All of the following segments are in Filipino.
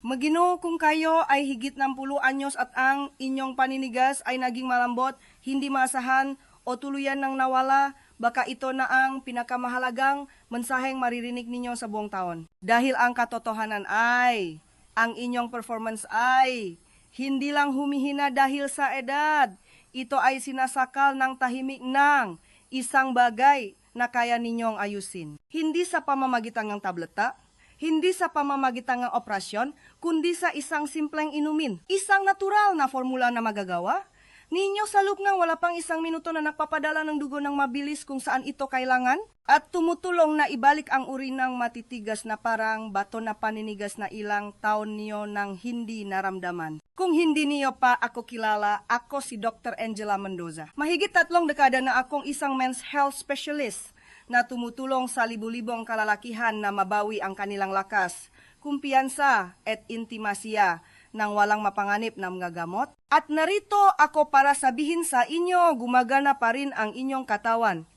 Magino kung kayo ay higit ng pulo anyos at ang inyong paninigas ay naging malambot, hindi maasahan o tuluyan ng nawala, baka ito na ang pinakamahalagang mensaheng maririnig ninyo sa buong taon. Dahil ang katotohanan ay, ang inyong performance ay, hindi lang humihina dahil sa edad. Ito ay sinasakal ng tahimik ng isang bagay na kaya ninyong ayusin. Hindi sa pamamagitan ng tableta, hindi sa pamamagitan ng operasyon, kundi sa isang simpleng inumin. Isang natural na formula na magagawa. Ninyo sa loob ng wala pang isang minuto na nagpapadala ng dugo ng mabilis kung saan ito kailangan at tumutulong na ibalik ang uri ng matitigas na parang bato na paninigas na ilang taon niyo nang hindi naramdaman. Kung hindi niyo pa ako kilala, ako si Dr. Angela Mendoza. Mahigit tatlong dekada na akong isang men's health specialist na tumutulong sa libu-libong kalalakihan na mabawi ang kanilang lakas, kumpiyansa at intimasya ng walang mapanganib na mga gamot. At narito ako para sabihin sa inyo, gumagana pa rin ang inyong katawan.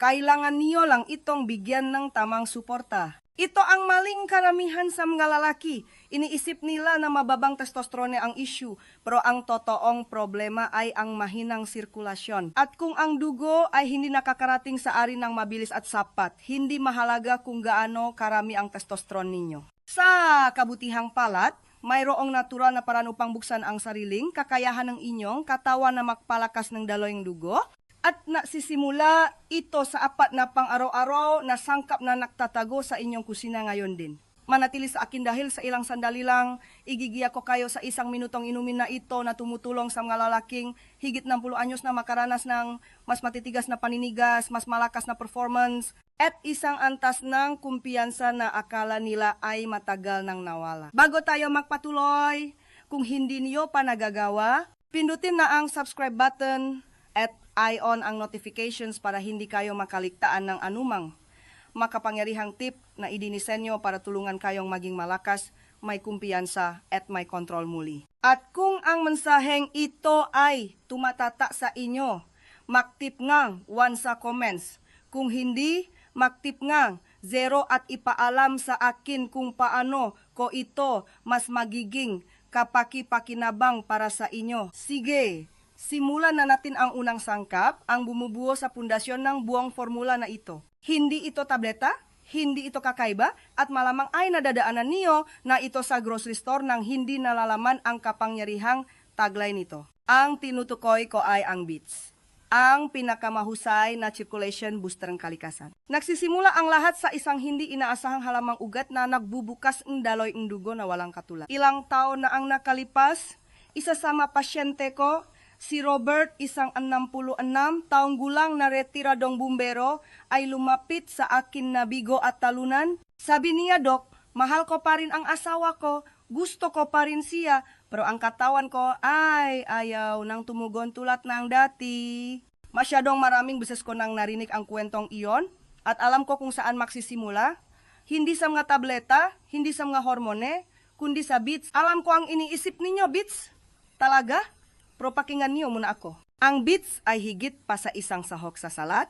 Kailangan niyo lang itong bigyan ng tamang suporta. Ito ang maling karamihan sa mga lalaki. Iniisip nila na mababang testosterone ang issue, pero ang totoong problema ay ang mahinang sirkulasyon. At kung ang dugo ay hindi nakakarating sa ari ng mabilis at sapat, hindi mahalaga kung gaano karami ang testosterone ninyo. Sa kabutihang palat, mayroong natural na paraan upang buksan ang sariling kakayahan ng inyong katawan na magpalakas ng daloyong dugo at nasisimula ito sa apat na pang-araw-araw na sangkap na naktatago sa inyong kusina ngayon din. Manatili sa akin dahil sa ilang sandali lang, igigiya ko kayo sa isang minutong inumin na ito na tumutulong sa mga lalaking higit ng pulo anyos na makaranas ng mas matitigas na paninigas, mas malakas na performance, at isang antas ng kumpiyansa na akala nila ay matagal nang nawala. Bago tayo magpatuloy, kung hindi niyo pa nagagawa, pindutin na ang subscribe button at i-on ang notifications para hindi kayo makaligtaan ng anumang makapangyarihang tip na idinisenyo para tulungan kayong maging malakas, may kumpiyansa at may kontrol muli. At kung ang mensaheng ito ay tumatata sa inyo, maktip ngang one sa comments. Kung hindi, maktip ngang zero at ipaalam sa akin kung paano ko ito mas magiging kapaki-pakinabang para sa inyo. Sige, simulan na natin ang unang sangkap, ang bumubuo sa pundasyon ng buong formula na ito. Hindi ito tableta, hindi ito kakaiba, at malamang ay nadadaanan niyo na ito sa grocery store nang hindi nalalaman ang kapangyarihang taglay nito. Ang tinutukoy ko ay ang beats ang pinakamahusay na circulation booster ng kalikasan. Nagsisimula ang lahat sa isang hindi inaasahang halamang ugat na nagbubukas ng daloy ng dugo na walang katulad. Ilang taon na ang nakalipas, isa sa mga pasyente ko, si Robert, isang 66 taong gulang na retiradong bumbero, ay lumapit sa akin na bigo at talunan. Sabi niya, Dok, mahal ko pa rin ang asawa ko, gusto ko pa rin siya, pero ang katawan ko ay ayaw nang tumugon tulad ng dati. Masyadong maraming beses ko nang narinig ang kwentong iyon at alam ko kung saan magsisimula. Hindi sa mga tableta, hindi sa mga hormone, kundi sa beats. Alam ko ang iniisip ninyo, beats. Talaga? Pero pakinggan niyo muna ako. Ang beats ay higit pa sa isang sahok sa salat.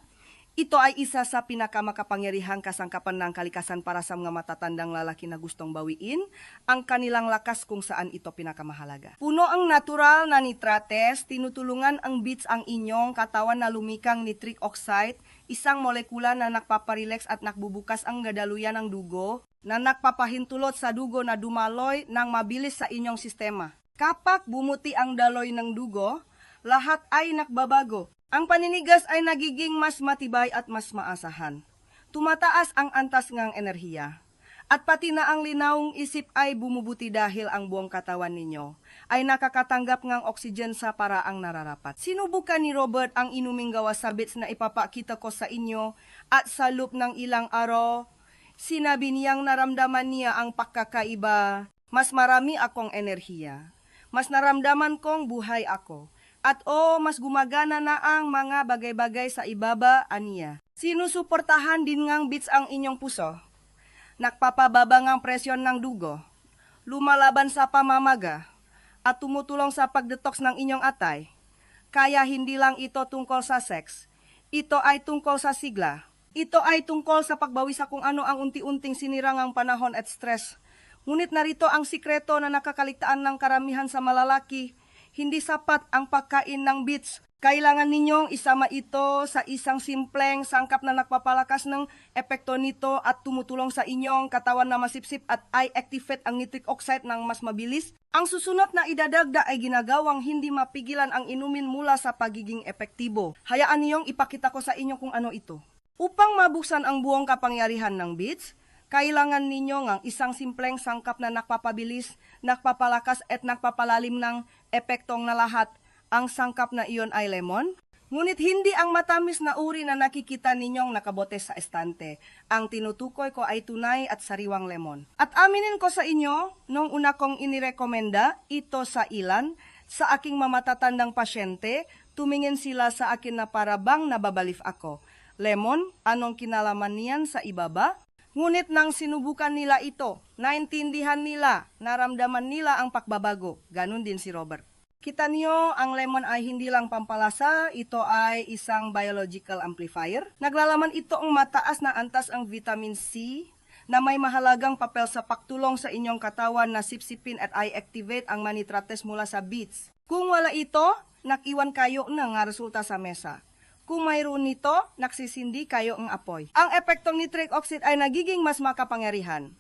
Ito ay isa sa pinakamakapangyarihang kasangkapan ng kalikasan para sa mga matatandang lalaki na gustong bawiin ang kanilang lakas kung saan ito pinakamahalaga. Puno ang natural na nitrates, tinutulungan ang beats ang inyong katawan na lumikang nitric oxide, isang molekula na nagpaparelax at nakbubukas ang gadaluyan ng dugo, na nagpapahintulot sa dugo na dumaloy ng mabilis sa inyong sistema. Kapag bumuti ang daloy ng dugo, lahat ay nakbabago. Ang paninigas ay nagiging mas matibay at mas maasahan. Tumataas ang antas ngang enerhiya. At pati na ang linawong isip ay bumubuti dahil ang buong katawan ninyo ay nakakatanggap ngang oxygen sa paraang nararapat. Sinubukan ni Robert ang inuming gawa sa bits na ipapakita ko sa inyo at sa loop ng ilang araw, sinabi niyang naramdaman niya ang pagkakaiba. Mas marami akong enerhiya. Mas naramdaman kong buhay ako. At o, mas gumagana na ang mga bagay-bagay sa ibaba aniya. Sinusuportahan din ngang bits ang inyong puso. Nakpapababa ngang presyon ng dugo. Lumalaban sa pamamaga. At tumutulong sa pagdetox ng inyong atay. Kaya hindi lang ito tungkol sa sex. Ito ay tungkol sa sigla. Ito ay tungkol sa pagbawi sa kung ano ang unti-unting sinirang ang panahon at stress Ngunit narito ang sikreto na nakakaligtaan ng karamihan sa malalaki. Hindi sapat ang pagkain ng beets. Kailangan ninyong isama ito sa isang simpleng sangkap na nagpapalakas ng epekto nito at tumutulong sa inyong katawan na masipsip at ay activate ang nitric oxide ng mas mabilis. Ang susunod na idadagda ay ginagawang hindi mapigilan ang inumin mula sa pagiging epektibo. Hayaan niyong ipakita ko sa inyo kung ano ito. Upang mabuksan ang buong kapangyarihan ng beets, kailangan ninyo ng isang simpleng sangkap na nakpapabilis, nakpapalakas at nakpapalalim ng epektong na lahat. Ang sangkap na iyon ay lemon. Ngunit hindi ang matamis na uri na nakikita ninyong nakabote sa estante. Ang tinutukoy ko ay tunay at sariwang lemon. At aminin ko sa inyo, nung una kong inirekomenda ito sa ilan, sa aking mamatatandang pasyente, tumingin sila sa akin na para bang nababalif ako. Lemon, anong kinalaman niyan sa ibaba? Ngunit nang sinubukan nila ito, naintindihan nila, naramdaman nila ang pakbabago. Ganon din si Robert. Kita niyo, ang lemon ay hindi lang pampalasa, ito ay isang biological amplifier. Naglalaman ito ang mataas na antas ang vitamin C na may mahalagang papel sa pagtulong sa inyong katawan na sipsipin at i-activate ang manitrates mula sa beets. Kung wala ito, nakiwan kayo nga resulta sa mesa. Kung mayroon nito, nagsisindi kayo ang apoy. Ang epektong nitric oxide ay nagiging mas makapangyarihan.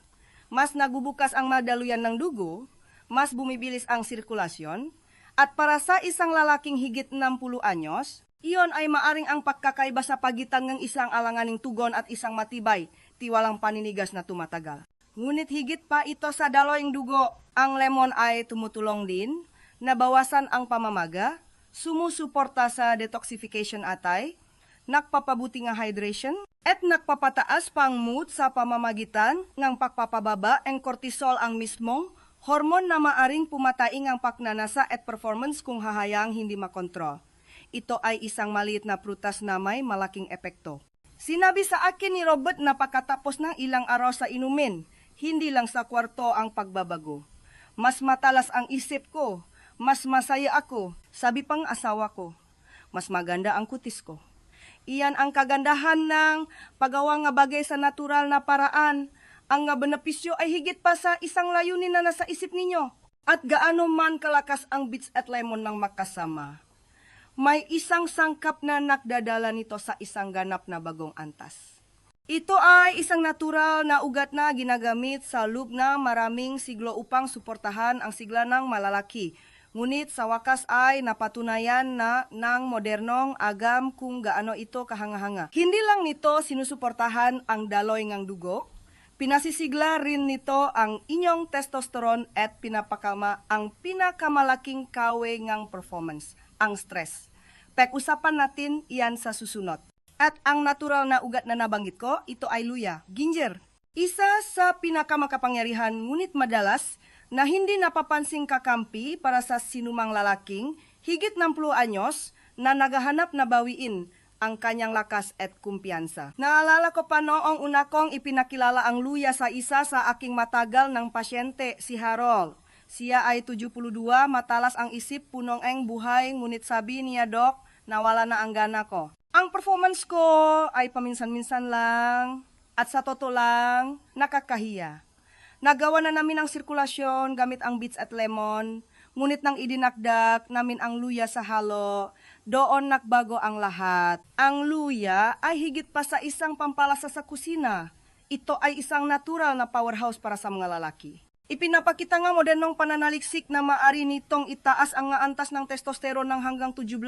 Mas nagubukas ang madaluyan ng dugo, mas bumibilis ang sirkulasyon, at para sa isang lalaking higit 60 anyos, iyon ay maaring ang pagkakaiba sa pagitan ng isang alanganing tugon at isang matibay, tiwalang paninigas na tumatagal. Ngunit higit pa ito sa daloying dugo, ang lemon ay tumutulong din, nabawasan ang pamamaga, sumusuporta sa detoxification atay, nakpapabuti nga hydration, at nakpapataas pang mood sa pamamagitan ng pagpapababa ang cortisol ang mismong hormon na maaring pumataing ang paknanasa at performance kung hahayang hindi makontrol. Ito ay isang maliit na prutas na may malaking epekto. Sinabi sa akin ni Robert na pagkatapos ng ilang araw sa inumin, hindi lang sa kwarto ang pagbabago. Mas matalas ang isip ko, mas masaya ako, sabi pang asawa ko. Mas maganda ang kutis ko. Iyan ang kagandahan ng paggawa nga bagay sa natural na paraan. Ang nga benepisyo ay higit pa sa isang layunin na nasa isip ninyo. At gaano man kalakas ang beets at lemon ng makasama. May isang sangkap na nakdadala nito sa isang ganap na bagong antas. Ito ay isang natural na ugat na ginagamit sa loob na maraming siglo upang suportahan ang sigla ng malalaki. Ngunit sa wakas ay napatunayan na ng modernong agam kung gaano ito kahanga-hanga. Hindi lang nito sinusuportahan ang daloy ng dugo, pinasisigla rin nito ang inyong testosterone at pinapakama ang pinakamalaking kawe ng performance, ang stress. Pag-usapan natin iyan sa susunod. At ang natural na ugat na nabanggit ko, ito ay luya, ginger. Isa sa pinakamakapangyarihan ngunit madalas na hindi napapansing kakampi para sa sinumang lalaking higit 60 anyos na naghahanap na bawiin ang kanyang lakas at kumpiyansa. Naalala ko pa noong una kong ipinakilala ang luya sa isa sa aking matagal ng pasyente, si Harold. Siya ay 72, matalas ang isip, punong eng buhay, ngunit sabi niya, Dok, nawala na ang gana ko. Ang performance ko ay paminsan-minsan lang at sa totoo lang, nakakahiya. Nagawa na namin ang sirkulasyon gamit ang beets at lemon, ngunit nang idinakdak namin ang luya sa halo, doon nagbago ang lahat. Ang luya ay higit pa sa isang pampalasa sa kusina. Ito ay isang natural na powerhouse para sa mga lalaki. Ipinapakita nga modernong pananaliksik na maari nitong itaas ang antas ng testosterone ng hanggang 17%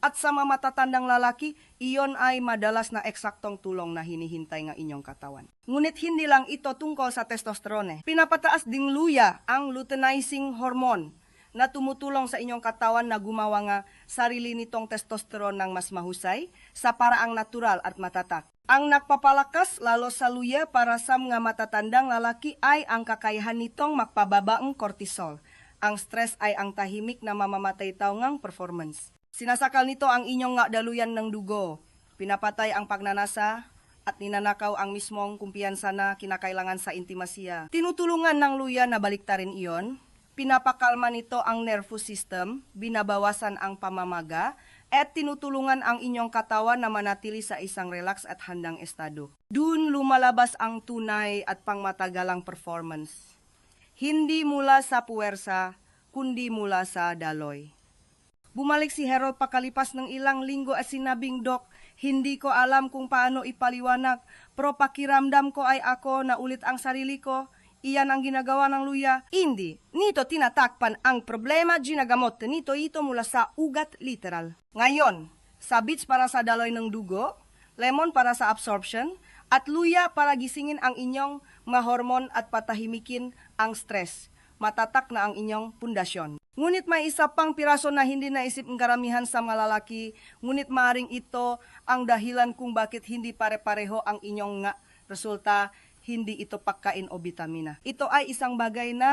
at sa mga matatandang lalaki, iyon ay madalas na eksaktong tulong na hinihintay nga inyong katawan. Ngunit hindi lang ito tungkol sa testosterone. Pinapataas ding luya ang luteinizing hormone na tumutulong sa inyong katawan na gumawa nga sarili nitong testosterone ng mas mahusay sa paraang natural at matatak. Ang nagpapalakas lalo sa luya para sa mga matatandang lalaki ay ang kakayahan nitong magpababa ang cortisol. Ang stress ay ang tahimik na mamamatay tao performance. Sinasakal nito ang inyong nga daluyan ng dugo. Pinapatay ang pagnanasa at ninanakaw ang mismong kumpiyansa na kinakailangan sa intimasiya. Tinutulungan ng luya na baliktarin iyon Pinapakalma nito ang nervous system, binabawasan ang pamamaga, at tinutulungan ang inyong katawan na manatili sa isang relax at handang estado. Doon lumalabas ang tunay at pangmatagalang performance. Hindi mula sa puwersa, kundi mula sa daloy. Bumalik si Harold pakalipas ng ilang linggo at sinabing, Dok, hindi ko alam kung paano ipaliwanag, pero pakiramdam ko ay ako na ulit ang sarili ko. Iyan ang ginagawa ng luya. Hindi. Nito tinatakpan ang problema ginagamot nito ito mula sa ugat literal. Ngayon, sa bits para sa daloy ng dugo, lemon para sa absorption, at luya para gisingin ang inyong mahormon at patahimikin ang stress. Matatak na ang inyong pundasyon. Ngunit may isa pang piraso na hindi naisip ng karamihan sa mga lalaki, ngunit maring ito ang dahilan kung bakit hindi pare-pareho ang inyong resulta hindi ito pagkain o bitamina. Ito ay isang bagay na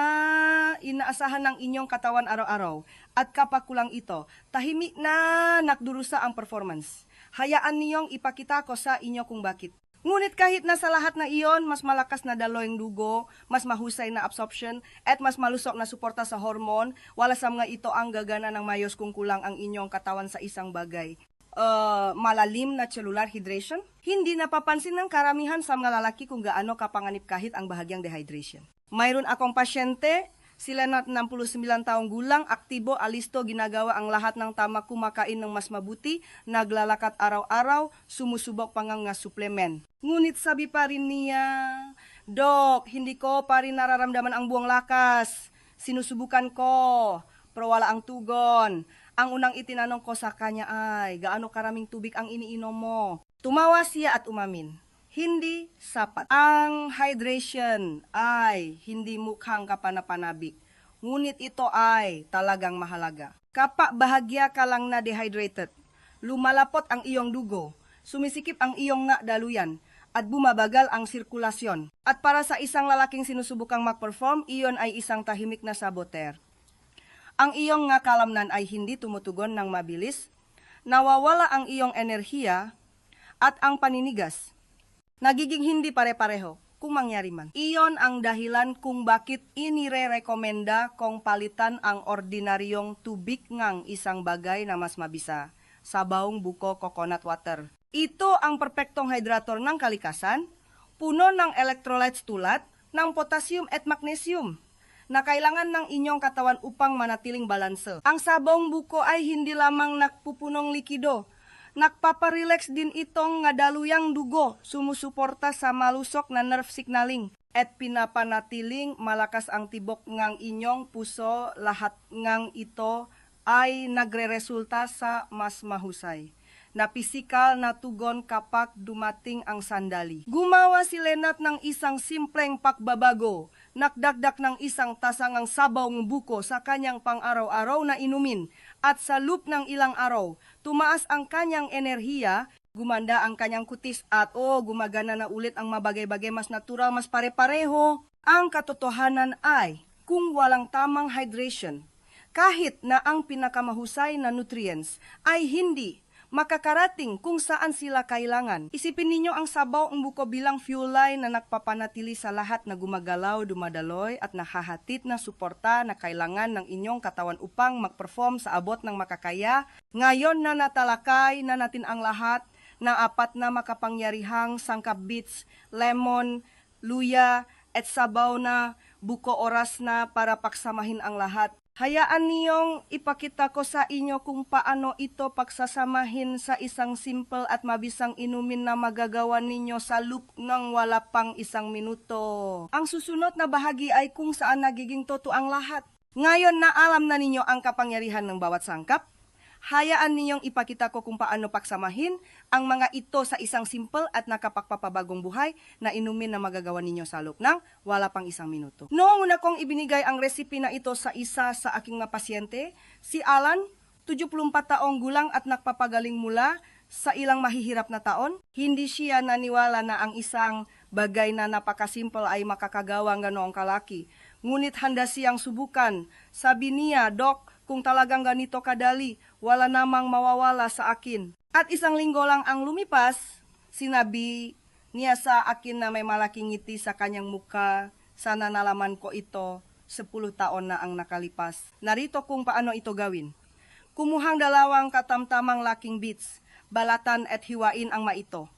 inaasahan ng inyong katawan araw-araw. At kapag kulang ito, tahimik na nakdurusa ang performance. Hayaan niyong ipakita ko sa inyo kung bakit. Ngunit kahit na sa lahat na iyon, mas malakas na daloy ang dugo, mas mahusay na absorption, at mas malusok na suporta sa hormon, wala sa mga ito ang gagana ng mayos kung kulang ang inyong katawan sa isang bagay. Uh, malalim na cellular hydration? Hindi napapansin ng karamihan sa mga lalaki kung gaano kapanganib kahit ang bahagyang dehydration. Mayroon akong pasyente, sila na 69 taong gulang, aktibo, alisto, ginagawa ang lahat ng tama kumakain ng mas mabuti, naglalakat araw-araw, sumusubok pa nga supplement. Ngunit sabi pa rin niya, Dok, hindi ko pa rin nararamdaman ang buong lakas. Sinusubukan ko, pero wala ang tugon. Ang unang itinanong ko sa kanya ay, gaano karaming tubig ang iniinom mo? Tumawa siya at umamin. Hindi sapat. Ang hydration ay hindi mukhang kapanapanabik. Ngunit ito ay talagang mahalaga. Kapag bahagya ka lang na dehydrated, lumalapot ang iyong dugo, sumisikip ang iyong nga daluyan, at bumabagal ang sirkulasyon. At para sa isang lalaking sinusubukang mag-perform, iyon ay isang tahimik na saboter. Ang iyong nga kalamnan ay hindi tumutugon ng mabilis, nawawala ang iyong enerhiya, at ang paninigas nagiging hindi pare-pareho kung mangyari man. Iyon ang dahilan kung bakit inire-rekomenda kong palitan ang ordinaryong tubig ngang isang bagay na mas mabisa, sabaong buko coconut water. Ito ang perpektong hydrator ng kalikasan, puno ng electrolytes tulad ng potassium at magnesium na kailangan ng inyong katawan upang manatiling balanse. Ang sabong buko ay hindi lamang nakpupunong likido, Nagpaparelax din itong nga daluyang dugo, sumusuporta sa malusok na nerve signaling at pinapanatiling malakas ang tibok ngang inyong puso, lahat ngang ito ay nagreresulta sa mas mahusay na pisikal na tugon kapag dumating ang sandali. Gumawa si Lenat ng isang simpleng pakbabago, nakdakdak ng isang tasangang sabaw ng buko sa kanyang pang-araw-araw na inumin at sa loop ng ilang araw, tumaas ang kanyang enerhiya, gumanda ang kanyang kutis at oh, gumagana na ulit ang mabagay-bagay mas natural, mas pare-pareho. Ang katotohanan ay, kung walang tamang hydration, kahit na ang pinakamahusay na nutrients ay hindi makakarating kung saan sila kailangan. Isipin ninyo ang sabaw ang buko bilang fuel line na nagpapanatili sa lahat na gumagalaw, dumadaloy at nahahatid na suporta na kailangan ng inyong katawan upang mag-perform sa abot ng makakaya. Ngayon na natalakay na natin ang lahat na apat na makapangyarihang sangkap beets, lemon, luya, at sabaw na buko oras na para paksamahin ang lahat. Hayaan niyong ipakita ko sa inyo kung paano ito pagsasamahin sa isang simple at mabisang inumin na magagawa ninyo sa loop ng wala pang isang minuto. Ang susunod na bahagi ay kung saan nagiging totoo ang lahat. Ngayon na alam na ninyo ang kapangyarihan ng bawat sangkap, hayaan ninyong ipakita ko kung paano paksamahin ang mga ito sa isang simple at nakapagpapabagong buhay na inumin na magagawa ninyo sa loob ng wala pang isang minuto. Noong una kong ibinigay ang recipe na ito sa isa sa aking mga pasyente, si Alan, 74 taong gulang at nagpapagaling mula sa ilang mahihirap na taon, hindi siya naniwala na ang isang bagay na napakasimple ay makakagawa ng ganoong kalaki. Ngunit handa siyang subukan. Sabi niya, Dok, kung talagang ganito kadali, wala namang mawawala sa akin. At isang linggo lang ang lumipas, sinabi niya sa akin na may malaking ngiti sa kanyang mukha. Sana nalaman ko ito, 10 taon na ang nakalipas. Narito kung paano ito gawin. Kumuhang dalawang katamtamang laking bits, balatan at hiwain ang maito.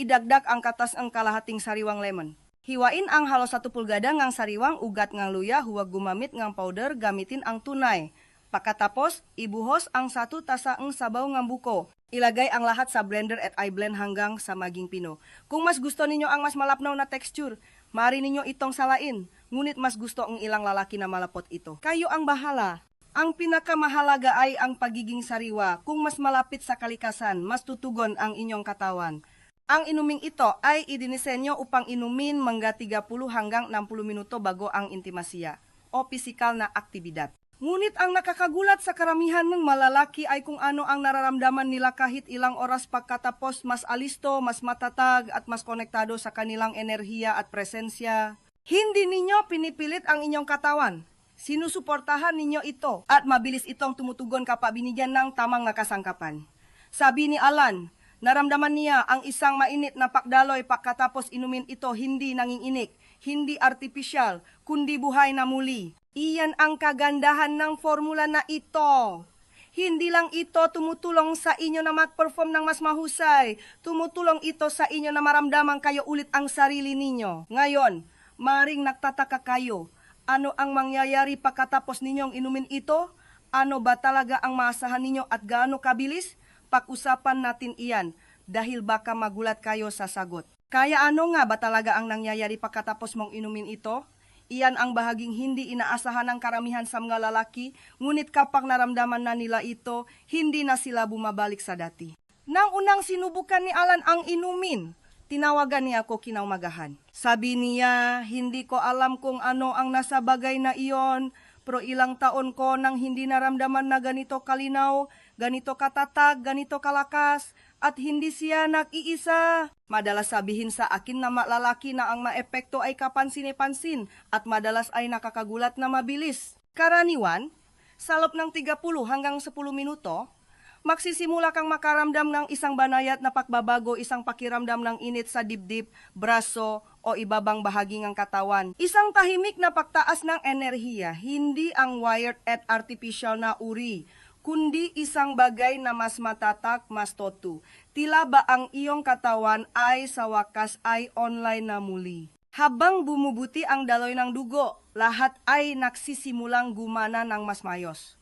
Idagdag ang katas ang kalahating sariwang lemon. Hiwain ang halos satu pulgada ngang sariwang ugat ngang luya huwag gumamit ngang powder gamitin ang tunay. Pagkatapos, ibuhos ang satu tasaang sabaw ngang buko. Ilagay ang lahat sa blender at i-blend hanggang sa maging pino. Kung mas gusto ninyo ang mas malapnaw na texture, mari ninyo itong salain. Ngunit mas gusto ang ilang lalaki na malapot ito. Kayo ang bahala. Ang pinakamahalaga ay ang pagiging sariwa. Kung mas malapit sa kalikasan, mas tutugon ang inyong katawan. Ang inuming ito ay idinisenyo upang inumin mangga 30 hanggang 60 minuto bago ang intimasya o pisikal na aktibidad. Ngunit ang nakakagulat sa karamihan ng malalaki ay kung ano ang nararamdaman nila kahit ilang oras pagkatapos mas alisto, mas matatag at mas konektado sa kanilang enerhiya at presensya. Hindi ninyo pinipilit ang inyong katawan. Sinusuportahan ninyo ito at mabilis itong tumutugon kapag binigyan ng tamang nga kasangkapan. Sabi ni Alan, naramdaman niya ang isang mainit na pakdaloy pagkatapos inumin ito hindi nanginginik, hindi artificial, kundi buhay na muli. Iyan ang kagandahan ng formula na ito. Hindi lang ito tumutulong sa inyo na mag-perform ng mas mahusay. Tumutulong ito sa inyo na maramdaman kayo ulit ang sarili ninyo. Ngayon, maring nagtataka kayo. Ano ang mangyayari pagkatapos ninyong inumin ito? Ano ba talaga ang maasahan ninyo at gaano kabilis? Pag-usapan natin iyan dahil baka magulat kayo sa sagot. Kaya ano nga ba talaga ang nangyayari pagkatapos mong inumin ito? Iyan ang bahaging hindi inaasahan ng karamihan sa mga lalaki, ngunit kapag naramdaman na nila ito, hindi na sila bumabalik sa dati. Nang unang sinubukan ni Alan ang inumin, tinawagan niya ako kinaumagahan. Sabi niya, hindi ko alam kung ano ang nasa bagay na iyon, pero ilang taon ko nang hindi naramdaman na ganito kalinaw, ganito katatag, ganito kalakas, at hindi siya nag-iisa. Madalas sabihin sa akin na malalaki na ang maepekto ay kapansin-pansin at madalas ay nakakagulat na mabilis. Karaniwan, sa loob ng 30 hanggang 10 minuto, magsisimula kang makaramdam ng isang banayat na pagbabago, isang pakiramdam ng init sa dibdib, braso, o ibabang bahagi ng katawan. Isang tahimik na pagtaas ng enerhiya, hindi ang wired at artificial na uri, kundi isang bagay na mas matatak, mas totu. Tila ba ang iyong katawan ay sa wakas ay online na muli. Habang bumubuti ang daloy ng dugo, lahat ay nagsisimulang gumana ng mas mayos.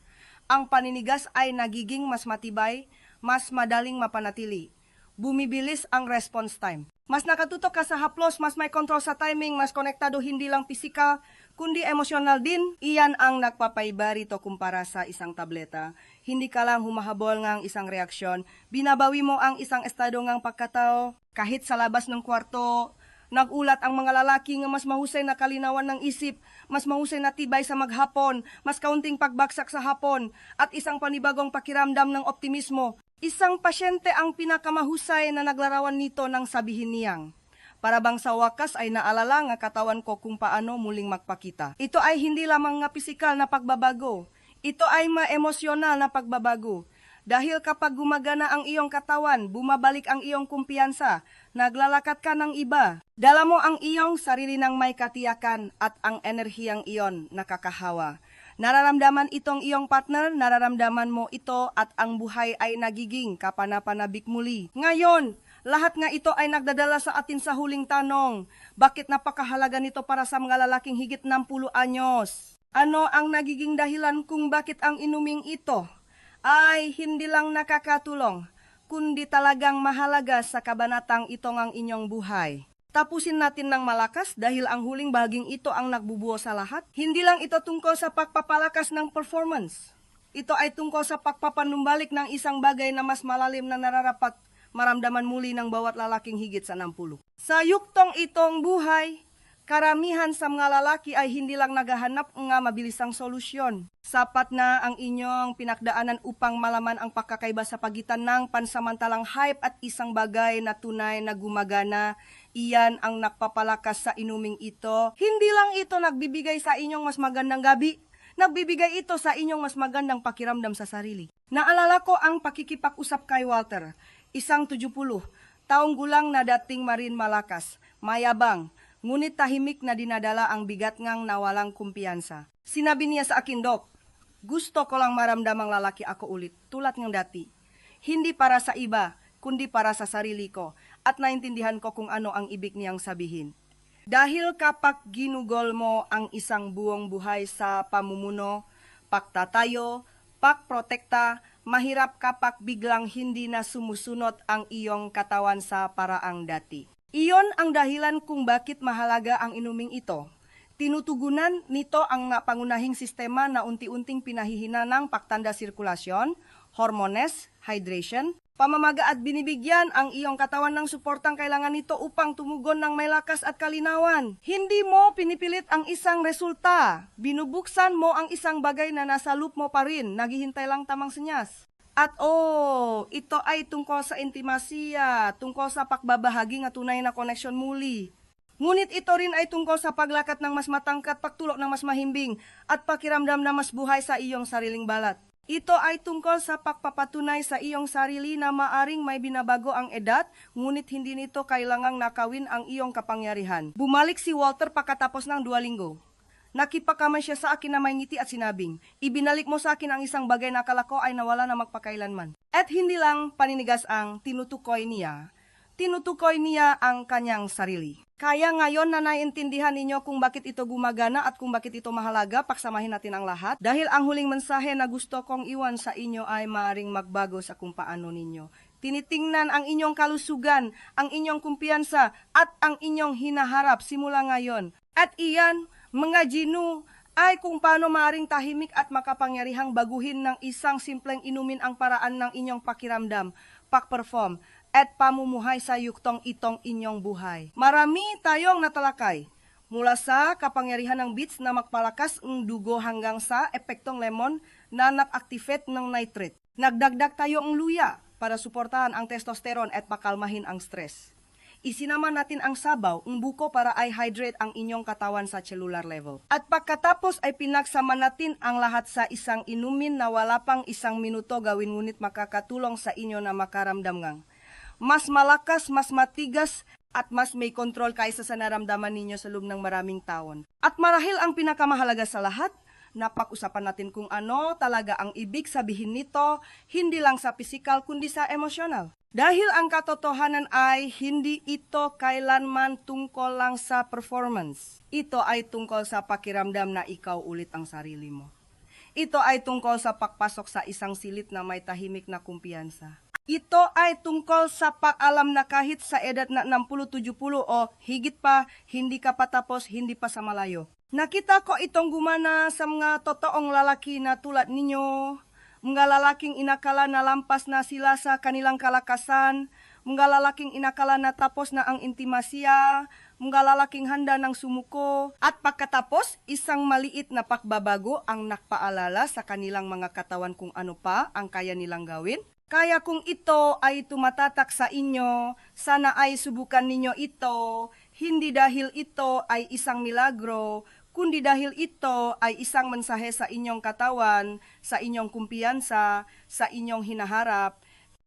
Ang paninigas ay nagiging mas matibay, mas madaling mapanatili. Bumibilis ang response time. Mas nakatutok ka sa haplos, mas may control sa timing, mas konektado hindi lang pisikal, kundi emosyonal din. Iyan ang nagpapaiba rito kumpara sa isang tableta. Hindi ka lang humahabol ng isang reaksyon, binabawi mo ang isang estado ng pagkatao. Kahit sa labas ng kwarto, Nagulat ang mga lalaki nga mas mahusay na kalinawan ng isip, mas mahusay na tibay sa maghapon, mas kaunting pagbagsak sa hapon, at isang panibagong pakiramdam ng optimismo. Isang pasyente ang pinakamahusay na naglarawan nito ng sabihin niyang. Para bang sa wakas ay naalala nga katawan ko kung paano muling magpakita. Ito ay hindi lamang nga pisikal na pagbabago. Ito ay ma-emosyonal na pagbabago. Dahil kapag gumagana ang iyong katawan, bumabalik ang iyong kumpiyansa, naglalakat ka ng iba. Dala mo ang iyong sarili ng may katiyakan at ang enerhiyang iyon nakakahawa. Nararamdaman itong iyong partner, nararamdaman mo ito at ang buhay ay nagiging kapanapanabik muli. Ngayon, lahat nga ito ay nagdadala sa atin sa huling tanong. Bakit napakahalaga nito para sa mga lalaking higit ng pulo anyos? Ano ang nagiging dahilan kung bakit ang inuming ito ay hindi lang nakakatulong, kundi talagang mahalaga sa kabanatang ito ang inyong buhay. Tapusin natin ng malakas dahil ang huling bahaging ito ang nagbubuo sa lahat. Hindi lang ito tungkol sa pagpapalakas ng performance. Ito ay tungkol sa pagpapanumbalik ng isang bagay na mas malalim na nararapat maramdaman muli ng bawat lalaking higit sa 60. Sa yuktong itong buhay, Karamihan sa mga lalaki ay hindi lang naghahanap nga mabilisang solusyon. Sapat na ang inyong pinakdaanan upang malaman ang pagkakaiba sa pagitan ng pansamantalang hype at isang bagay na tunay na gumagana. Iyan ang nakpapalakas sa inuming ito. Hindi lang ito nagbibigay sa inyong mas magandang gabi, nagbibigay ito sa inyong mas magandang pakiramdam sa sarili. Naalala ko ang pakikipag-usap kay Walter, isang 70, taong gulang na dating marin malakas, mayabang, ngunit tahimik na dinadala ang bigat ngang nawalang kumpiyansa. Sinabi niya sa akin, Dok, gusto ko lang maramdamang lalaki ako ulit, tulad ng dati. Hindi para sa iba, kundi para sa sarili ko, at naintindihan ko kung ano ang ibig niyang sabihin. Dahil kapag ginugol mo ang isang buong buhay sa pamumuno, pagtatayo, pagprotekta, mahirap kapag biglang hindi na sumusunod ang iyong katawan sa paraang dati. Iyon ang dahilan kung bakit mahalaga ang inuming ito. Tinutugunan nito ang pangunahing sistema na unti-unting pinahihina ng paktanda sirkulasyon, hormones, hydration, pamamaga at binibigyan ang iyong katawan ng suportang kailangan nito upang tumugon ng may lakas at kalinawan. Hindi mo pinipilit ang isang resulta. Binubuksan mo ang isang bagay na nasa loop mo pa rin, naghihintay lang tamang senyas. At oh, ito ay tungkol sa intimasiya, tungkol sa pakbabahagi nga tunay na koneksyon muli. Ngunit ito rin ay tungkol sa paglakat ng mas matangkat, pagtulok ng mas mahimbing, at pakiramdam na mas buhay sa iyong sariling balat. Ito ay tungkol sa pagpapatunay sa iyong sarili na maaring may binabago ang edad, ngunit hindi nito kailangang nakawin ang iyong kapangyarihan. Bumalik si Walter pagkatapos ng dua linggo. Nakipakaman siya sa akin na may ngiti at sinabing, ibinalik mo sa akin ang isang bagay na akala ko ay nawala na magpakailanman. At hindi lang paninigas ang tinutukoy niya, tinutukoy niya ang kanyang sarili. Kaya ngayon na naiintindihan ninyo kung bakit ito gumagana at kung bakit ito mahalaga, paksamahin natin ang lahat. Dahil ang huling mensahe na gusto kong iwan sa inyo ay maaring magbago sa kung paano ninyo. Tinitingnan ang inyong kalusugan, ang inyong kumpiyansa, at ang inyong hinaharap simula ngayon. At iyan, mga Ginu, ay kung paano maaring tahimik at makapangyarihang baguhin ng isang simpleng inumin ang paraan ng inyong pakiramdam, pakperform, at pamumuhay sa yuktong itong inyong buhay. Marami tayong natalakay. Mula sa kapangyarihan ng beets na magpalakas ang dugo hanggang sa epektong lemon na nag-activate ng nitrate. Nagdagdag tayo ang luya para suportahan ang testosterone at pakalmahin ang stress. Isinaman natin ang sabaw, ang buko para ay hydrate ang inyong katawan sa cellular level. At pagkatapos ay pinagsama natin ang lahat sa isang inumin na wala pang isang minuto gawin ngunit makakatulong sa inyo na makaramdam ngang mas malakas, mas matigas, at mas may kontrol kaysa sa naramdaman ninyo sa loob ng maraming taon. At marahil ang pinakamahalaga sa lahat, napag-usapan natin kung ano talaga ang ibig sabihin nito, hindi lang sa pisikal kundi sa emosyonal. Dahil ang katotohanan ay hindi ito kailanman tungkol lang sa performance. Ito ay tungkol sa pakiramdam na ikaw ulit ang sarili mo. Ito ay tungkol sa pagpasok sa isang silid na may tahimik na kumpiyansa. Ito ay tungkol sa paalam na kahit sa edad na 60-70 o higit pa, hindi ka patapos, hindi pa sa malayo. Nakita ko itong gumana sa mga totoong lalaki na tulad ninyo, mga lalaking inakala na lampas na sila sa kanilang kalakasan, mga lalaking inakala na tapos na ang intimasya, mga lalaking handa ng sumuko, at pagkatapos, isang maliit na pakbabago ang nakpaalala sa kanilang mga katawan kung ano pa ang kaya nilang gawin. Kaya kung ito ay tumatatak sa inyo, sana ay subukan ninyo ito, hindi dahil ito ay isang milagro, kundi dahil ito ay isang mensahe sa inyong katawan, sa inyong kumpiyansa, sa inyong hinaharap,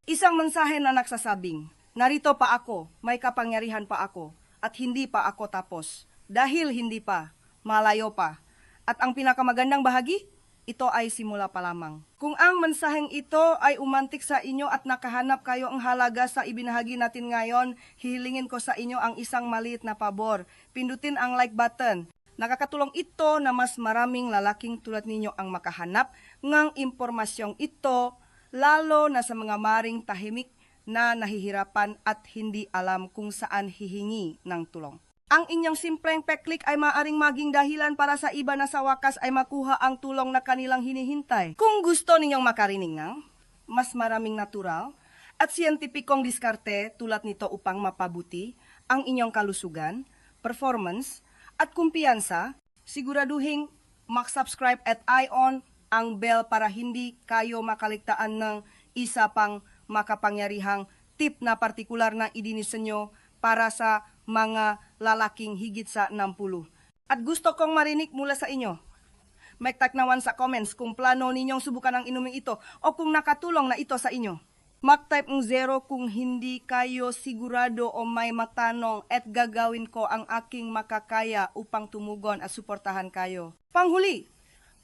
isang mensahe na nagsasabing, narito pa ako, may kapangyarihan pa ako, at hindi pa ako tapos. Dahil hindi pa, malayo pa. At ang pinakamagandang bahagi, ito ay simula pa lamang. Kung ang mensaheng ito ay umantik sa inyo at nakahanap kayo ang halaga sa ibinahagi natin ngayon, hihilingin ko sa inyo ang isang maliit na pabor. Pindutin ang like button. Nakakatulong ito na mas maraming lalaking tulad ninyo ang makahanap ng impormasyong ito, lalo na sa mga maring tahimik na nahihirapan at hindi alam kung saan hihingi ng tulong. Ang inyong simpleng peklik ay maaring maging dahilan para sa iba na sa wakas ay makuha ang tulong na kanilang hinihintay. Kung gusto ninyong makarinig ng mas maraming natural at siyentipikong diskarte tulad nito upang mapabuti ang inyong kalusugan, performance, at kumpiyansa, siguraduhin mag-subscribe at i-on ang bell para hindi kayo makaligtaan ng isa pang makapangyarihang tip na partikular na idinisenyo para sa mga lalaking higit sa 60. At gusto kong marinig mula sa inyo. May taknawan sa comments kung plano ninyong subukan ang inuming ito o kung nakatulong na ito sa inyo. Mag-type ng zero kung hindi kayo sigurado o may matanong at gagawin ko ang aking makakaya upang tumugon at suportahan kayo. Panghuli,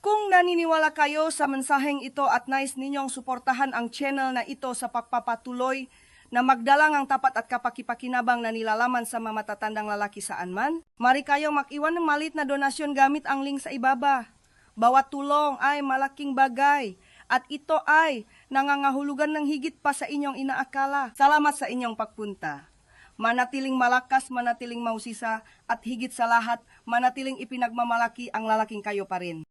kung naniniwala kayo sa mensaheng ito at nais ninyong suportahan ang channel na ito sa pagpapatuloy na magdalang ang tapat at kapakipakinabang na nilalaman sa mga matatandang lalaki saan man. Mari kayo makiwan ng malit na donasyon gamit ang link sa ibaba. Bawat tulong ay malaking bagay at ito ay nangangahulugan ng higit pa sa inyong inaakala. Salamat sa inyong pagpunta. Manatiling malakas, manatiling mausisa, at higit sa lahat, manatiling ipinagmamalaki ang lalaking kayo pa rin.